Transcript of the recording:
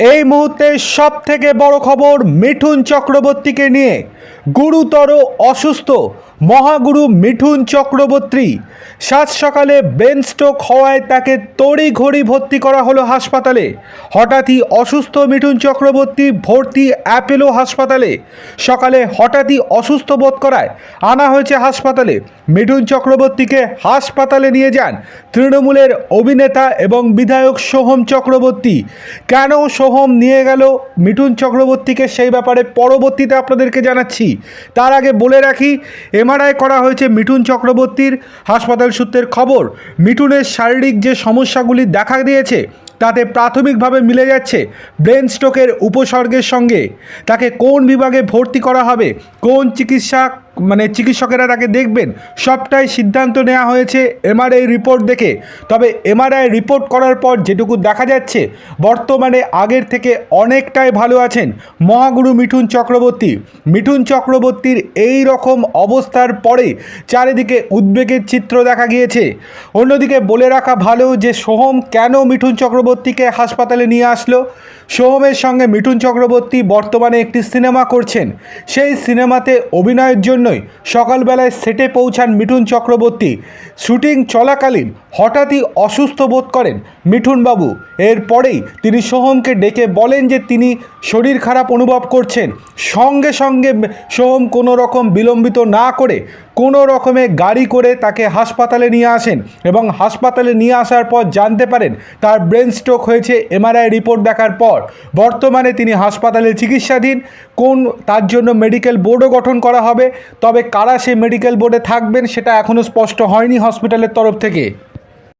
এই মুহূর্তে সব থেকে বড় খবর মিঠুন চক্রবর্তীকে নিয়ে। গুরুতর অসুস্থ মহাগুরু মিঠুন চক্রবর্তী। সাত সকালে ব্রেন স্ট্রোক হওয়ায় তাকে তড়িঘড়ি ভর্তি করা হলো হাসপাতালে। হঠাৎই অসুস্থ মিঠুন চক্রবর্তী ভর্তি অ্যাপেলো হাসপাতালে। সকালে হঠাৎই অসুস্থ বোধ করায় আনা হয়েছে হাসপাতালে। মিঠুন চক্রবর্তীকে হাসপাতালে নিয়ে যান তৃণমূলের অভিনেতা এবং বিধায়ক সোহম চক্রবর্তী। কেন সোহম নিয়ে গেল? মিঠুন চক্রবর্তীকে সেই ব্যাপারে পরবর্তীতে আপনাদেরকে জানাচ্ছি। তার আগে বলে রাখি এমআরআই করা হয়েছে মিঠুন চক্রবর্তীর হাসপাতাল সূত্রের খবর। মিঠুনের শারীরিক যে সমস্যাগুলি দেখা দিয়েছে, তাতে প্রাথমিকভাবে মিলে যাচ্ছে ব্রেন স্ট্রোকের উপসর্গের সঙ্গে। তাকে কোন বিভাগে ভর্তি করা হবে, কোন চিকিৎসা মানে চিকিৎসকেরা তাকে দেখবেন। সবটাই সিদ্ধান্ত নেওয়া হয়েছে এমআরআই রিপোর্ট দেখে। তবে এমআরআই রিপোর্ট করার পর যেটুকু দেখা যাচ্ছে, বর্তমানে আগের থেকে অনেকটাই ভালো আছেন মহাগুরু মিঠুন চক্রবর্তী। মিঠুন চক্রবর্তীর এই রকম অবস্থার পরে চারিদিকে উদ্বেগের চিত্র দেখা গিয়েছে। অন্যদিকে বলে রাখা ভালো যে সোহম কেন মিঠুন চক্রবর্তীকে হাসপাতালে নিয়ে আসলো? সোহমের সঙ্গে মিঠুন চক্রবর্তী বর্তমানে একটি সিনেমা করছেন। সেই সিনেমাতে অভিনয়ের জন্যই সকালবেলায় সেটে পৌঁছান মিঠুন চক্রবর্তী। শুটিং চলাকালীন হঠাৎই অসুস্থ বোধ করেন মিঠুনবাবু। এরপরেই তিনি সোহমকে ডেকে বলেন যে তিনি শরীর খারাপ অনুভব করছেন। সঙ্গে সঙ্গে সোহম কোনো রকম বিলম্বিত না করে কোনো রকমে গাড়ি করে তাকে হাসপাতালে নিয়ে আসেন এবং হাসপাতালে নিয়ে আসার পর জানতে পারেন তার ব্রেন স্ট্রোক হয়েছে, এমআরআই রিপোর্ট দেখার পর। বর্তমানে তিনি হাসপাতালে চিকিৎসাধীন। কোন, তার জন্য মেডিকেল বোর্ডও গঠন করা হবে। তবে কারা সেই মেডিকেল বোর্ডে থাকবেন সেটা এখনও স্পষ্ট হয়নি হসপিটালের তরফ থেকে।